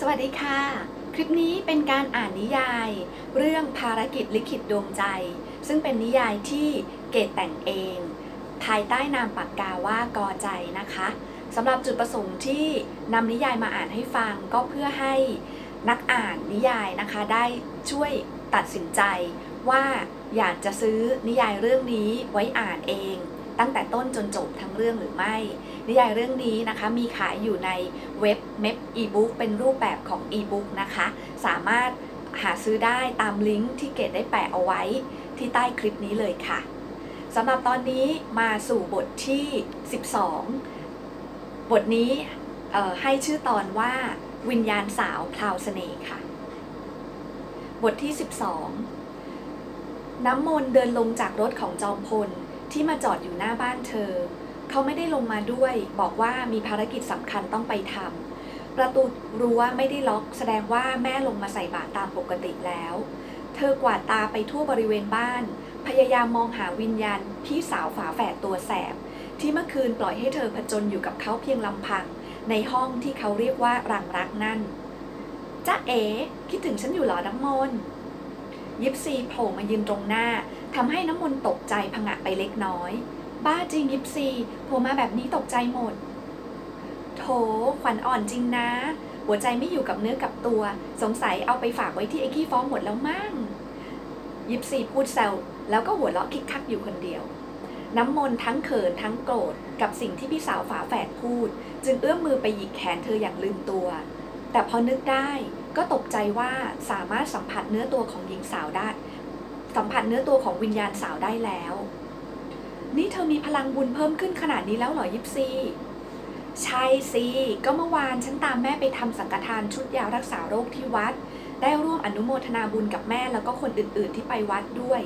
สวัสดีค่ะ คลิปนี้เป็นการอ่านนิยาย เรื่องภารกิจลิขิตดวงใจ ซึ่งเป็นนิยายที่เกตแต่งเอง ภายใต้นามปากกาว่ากอใจนะคะสำหรับจุดประสงค์ที่นำนิยายมาอ่านให้ฟังก็เพื่อให้นักอ่านนิยายนะคะ ได้ช่วยตัดสินใจว่าอยากจะซื้อนิยายเรื่องนี้ไว้อ่านเอง ตั้งแต่ต้นจนจบทั้งเรื่องหรือไม่ นิยายเรื่องนี้นะคะ มีขายอยู่ในเว็บเม็บอีบุ๊กเป็นรูปแบบของอีบุ๊กนะคะ สามารถหาซื้อได้ตามลิงก์ที่เกดได้แปะเอาไว้ที่ใต้คลิปนี้เลยค่ะสำหรับตอนนี้มาสู่บทที่ 12 บทนี้ให้ชื่อตอนว่าวิญญาณสาวพลาวเสน่ห์ค่ะ บทที่ 12 น้ำมนต์เดินลงจากรถของจอมพลที่มาจอดอยู่หน้าบ้านเธอ เขาไม่ได้ลงมาด้วย บอกว่ามีภารกิจสำคัญต้องไปทำประตูรั้วไม่ได้ล็อก แสดงว่าแม่ลงมาใส่บาตรตามปกติแล้ว เธอกวาดตาไปทั่วบริเวณบ้าน พยายามมองหาวิญญาณพี่สาวฝาแฝดตัวแสบ ที่เมื่อคืนปล่อยให้เธอผจญอยู่กับเขาเพียงลำพัง ในห้องที่เขาเรียกว่ารังรักนั่นจ้าเอ๋คิดถึงฉันอยู่หรอน้ำมนยิปซีโผล่มายืนตรงหน้าทำให้น้ำมนต์ตกใจผงะไปเล็กน้อย บ้าจริงยิปซีโผล่มาแบบนี้ตกใจหมด โถ ขวัญอ่อนจริงนะ หัวใจไม่อยู่กับเนื้อกับตัว สงสัยเอาไปฝากไว้ที่ไอ้ขี้ฟ้องหมดแล้วมั่ง ยิปซีพูดแซวแล้วก็หัวเราะคิกคักอยู่คนเดียว น้ำมนต์ทั้งเขินทั้งโกรธกับสิ่งที่พี่สาวฝาแฝดพูด จึงเอื้อมมือไปหยิกแขนเธออย่างลืมตัว แต่พอนึกได้ก็ตกใจว่าสามารถสัมผัสเนื้อตัวของหญิงสาวได้ สัมผัสเนื้อตัวของวิญญาณสาวได้แล้ว นี่เธอมีพลังบุญเพิ่มขึ้นขนาดนี้แล้วเหรอยิปซีใช่สิก็เมื่อวานฉันตามแม่ไปทำสังฆทานชุดยารักษาโรคที่วัด ได้ร่วมอนุโมทนาบุญกับแม่แล้วก็คนอื่นๆที่ไปวัดด้วย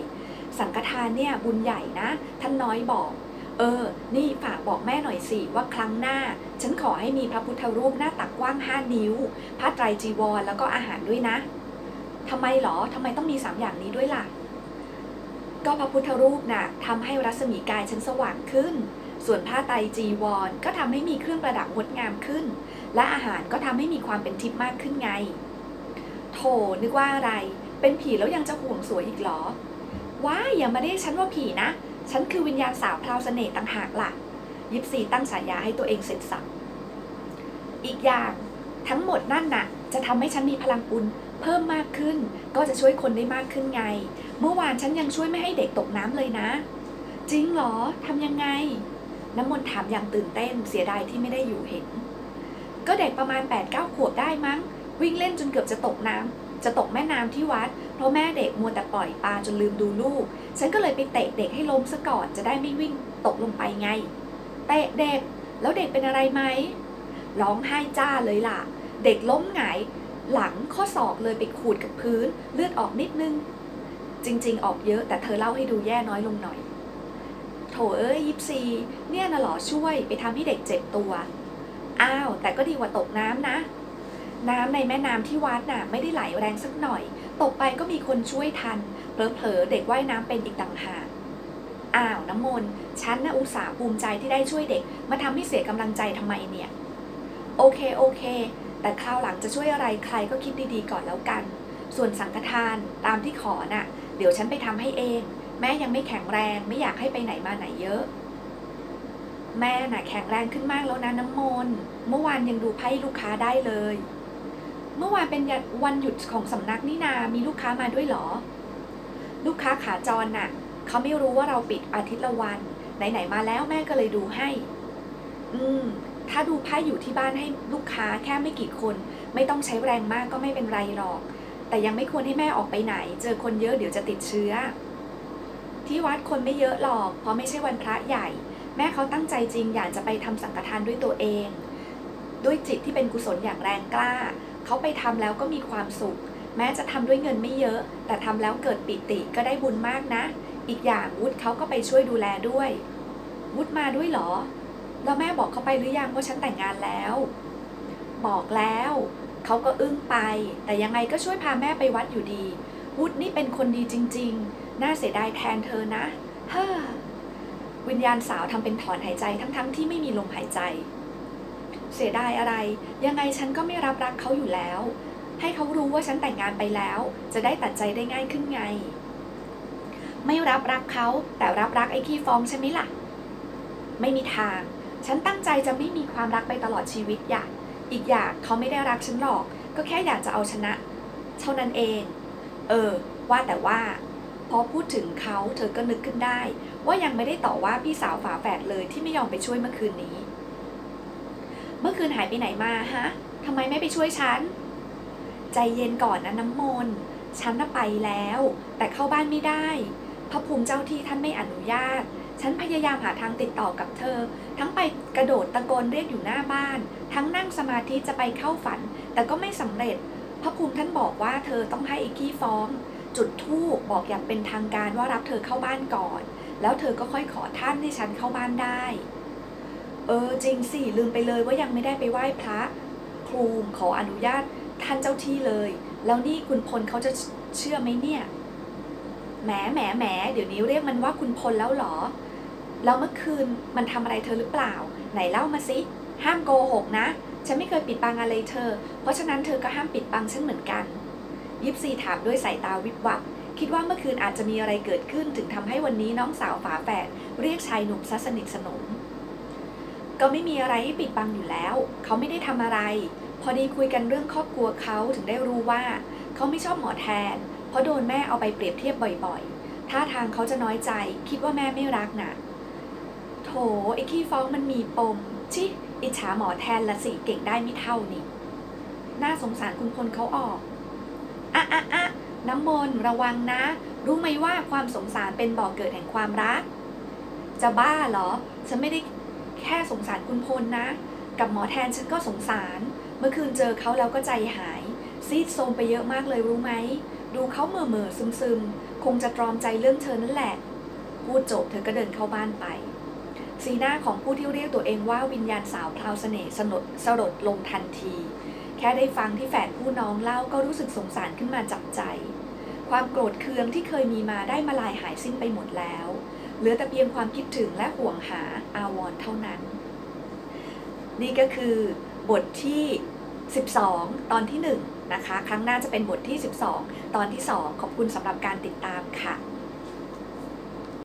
สังฆทานเนี่ยบุญใหญ่นะ ท่านน้อยบอก เออ นี่ฝากบอกแม่หน่อยสิว่าครั้งหน้า ฉันขอให้มีพระพุทธรูปหน้าตักกว้างห้านิ้วผ้าไตรจีวรแล้วก็อาหารด้วยนะทำไมหรอทำไมต้องมีสามอย่างนี้ด้วยล่ะ ก็พระพุทธรูปนะ่ะทำให้รัศมีกายฉันสว่างขึ้น ส่วนผ้าไตรจีวร ก็ทำให้มีเครื่องประดับงดงามขึ้น และอาหารก็ทำให้มีความเป็นทิพย์มากขึ้นไง โถนึกว่าอะไร เป็นผีแล้วยังจะห่วงสวยอีกหรอ ว้าอย่ามาเรียกฉันว่าผีนะ ฉันคือวิญญาณสาวพราวเสน่ห์ต่างหากล่ะ ยิปซีตั้งฉายาให้ตัวเองเสร็จสับอีกอย่างทั้งหมดนั่นน่ะ จะทำให้ฉันมีพลังบุญเพิ่มมากขึ้น ก็จะช่วยคนได้มากขึ้นไง เมื่อวานฉันยังช่วยไม่ให้เด็กตกน้ำเลยนะ จริงเหรอทำยังไง น้ำมนต์ถามอย่างตื่นเต้นเสียดายที่ไม่ได้อยู่เห็น ก็เด็กประมาณ8ปดเก้าขวบได้มั้ง วิ่งเล่นจนเกือบจะตกน้ำจะตกแม่น้ำที่วัด เพราะแม่เด็กมัวแต่ปล่อยปลาจนลืมดูลูก ฉันก็เลยไปเตะเด็กให้ล้มซะก่อนจะได้ไม่วิ่งตกลงไปไง เตะเด็ก แล้วเด็กเป็นอะไรไหมร้องไห้จ้าเลยล่ะ เด็กล้มหงายหลังข้อศอกเลยไปขูดกับพื้น เลือดออกนิดนึง จริง ๆ ออกเยอะแต่เธอเล่าให้ดูแย่น้อยลงหน่อย โถเอ้ยยิปซีเนี่ยนะหรอช่วยไปทำให้เด็กเจ็บตัว อ้าว แต่ก็ดีกว่าตกน้ำนะ น้ำในแม่น้ำที่วัดน่ะไม่ได้ไหลแรงสักหน่อย ตกไปก็มีคนช่วยทันเผลอๆเด็กว่ายน้ำเป็นอีกต่างหากอ้าวน้ำมนต์ฉันน่ะอุตส่าห์ภูมิใจที่ได้ช่วยเด็ก มาทำให้เสียกำลังใจทำไมเนี่ย โอเคโอเค แต่คราวหลังจะช่วยอะไรใครก็คิดดีๆก่อนแล้วกัน ส่วนสังฆทานตามที่ขอน่ะ เดี๋ยวฉันไปทำให้เอง แม่ยังไม่แข็งแรงไม่อยากให้ไปไหนมาไหนเยอะ แม่น่ะแข็งแรงขึ้นมากแล้วนะน้ำมนต์เมื่อวานยังดูไพ่ลูกค้าได้เลย เมื่อวานเป็นวันหยุดของสำนักนี่นา มีลูกค้ามาด้วยหรอ ลูกค้าขาจรน่ะเขาไม่รู้ว่าเราปิดอาทิตย์ละวัน ไหนๆมาแล้วแม่ก็เลยดูให้ อืม ถ้าดูไพ่อยู่ที่บ้านให้ลูกค้าแค่ไม่กี่คน ไม่ต้องใช้แรงมากก็ไม่เป็นไรหรอก แต่ยังไม่ควรให้แม่ออกไปไหน เจอคนเยอะเดี๋ยวจะติดเชื้อ ที่วัดคนไม่เยอะหรอก เพราะไม่ใช่วันพระใหญ่ แม่เขาตั้งใจจริงอยากจะไปทำสังฆทานด้วยตัวเอง ด้วยจิตที่เป็นกุศลอย่างแรงกล้า เขาไปทำแล้วก็มีความสุข แม้จะทำด้วยเงินไม่เยอะ แต่ทำแล้วเกิดปิติก็ได้บุญมากนะ อีกอย่างวุฒิเขาก็ไปช่วยดูแลด้วย วุฒิมาด้วยหรอ แล้วแม่บอกเขาไปหรือยังว่าฉันแต่งงานแล้ว บอกแล้ว เขาก็อึ้งไป แต่ยังไงก็ช่วยพาแม่ไปวัดอยู่ดีวุฒินี่เป็นคนดีจริง ๆ น่าเสียดายแทนเธอนะเฮ้อวิญญาณสาวทำเป็นถอนหายใจทั้งๆทที่ไม่มีลมหายใจ เสียดายอะไร ยังไงฉันก็ไม่รับรักเขาอยู่แล้ว ให้เขารู้ว่าฉันแต่งงานไปแล้ว จะได้ตัดใจได้ง่ายขึ้นไง ไม่รับรักเขาแต่รับรักไอ้ขี้ฟองใช่ไหมล่ะ ไม่มีทาง ฉันตั้งใจจะไม่มีความรักไปตลอดชีวิตอย่าง อีกอย่างเขาไม่ได้รักฉันหรอก ก็แค่อยากจะเอาชนะเท่านั้นเอง เออ ว่าแต่ว่า พอพูดถึงเขาเธอก็นึกขึ้นได้ ว่ายังไม่ได้ต่อว่าพี่สาวฝาแฝดเลยที่ไม่ยอมไปช่วยเมื่อคืนนี้ เมื่อคืนหายไปไหนมาฮะทำไมไม่ไปช่วยฉัน ใจเย็นก่อนนะน้ำมนต์ฉันน่ะไปแล้ว แต่เข้าบ้านไม่ได้พระภูมิเจ้าที่ท่านไม่อนุญาต ฉันพยายามหาทางติดต่อกับเธอ ทั้งไปกระโดดตะโกนเรียกอยู่หน้าบ้าน ทั้งนั่งสมาธิจะไปเข้าฝัน แต่ก็ไม่สำเร็จ พระภูมิท่านบอกว่าเธอต้องให้อีกกี้ฟ้อง จุดธูปบอกอย่างเป็นทางการว่ารับเธอเข้าบ้านก่อน แล้วเธอก็ค่อยขอท่านให้ฉันเข้าบ้านได้ เออจริงสิลืมไปเลยว่ายังไม่ได้ไปไหว้พระครูมขออนุญาตท่านเจ้าที่เลย แล้วนี่คุณพลเขาจะเชื่อไหมเนี่ยแหมแหมแหมเดี๋ยวนี้เรียกมันว่าคุณพลแล้วหรอ แล้วเมื่อคืนมันทำอะไรเธอหรือเปล่า ไหนเล่ามาสิ ห้ามโกหกนะ ฉันไม่เคยปิดบังอะไรเธอ เพราะฉะนั้นเธอก็ห้ามปิดบังฉันเหมือนกัน ยิปซีถามด้วยสายตาวิบวับ คิดว่าเมื่อคืนอาจจะมีอะไรเกิดขึ้นถึงทำให้วันนี้น้องสาวฝาแฝดเรียกชายหนุ่มซะสนิทสนม ก็ไม่มีอะไรให้ปิดบังอยู่แล้ว เขาไม่ได้ทำอะไร พอดีคุยกันเรื่องครอบครัวเขาถึงได้รู้ว่า เขาไม่ชอบหมอแทน เพราะโดนแม่เอาไปเปรียบเทียบบ่อยๆ ท่าทางเขาจะน้อยใจ คิดว่าแม่ไม่รักน่ะโถไอ้ขี้ฟ้องมันมีปม ชิ อิจฉาหมอแทนละสิเก่งได้ไม่เท่านี่ น่าสงสารคุณพลเขาออกอะอะอะน้ำมนต์ระวังนะ รู้ไหมว่าความสงสารเป็นบ่อกเกิดแห่งความรัก จะบ้าเหรอ ฉันไม่ได้แค่สงสารคุณพลนะ กับหมอแทนฉันก็สงสาร เมื่อคืนเจอเขาแล้วก็ใจหาย ซีดโทมไปเยอะมากเลยรู้ไหม ดูเขาเมื่อเมื่อซึมซึมๆคงจะตรอมใจเรื่องเธอนั่นแหละ พูดจบเธอก็เดินเข้าบ้านไป สีหน้าของผู้ที่เรียกตัวเองว่าวิญญาณสาวพราวเสน่ห์สนดสลดลงทันที แค่ได้ฟังที่แฝดผู้น้องเล่าก็รู้สึกสงสารขึ้นมาจับใจ ความโกรธเคืองที่เคยมีมาได้มาลายหายสิ้นไปหมดแล้ว เหลือแต่เพียงความคิดถึงและห่วงหาอาวรเท่านั้น นี่ก็คือบทที่ 12 ตอนที่ 1 นะคะ ครั้งหน้าจะเป็นบทที่ 12 ตอนที่ 2 ขอบคุณสำหรับการติดตามค่ะ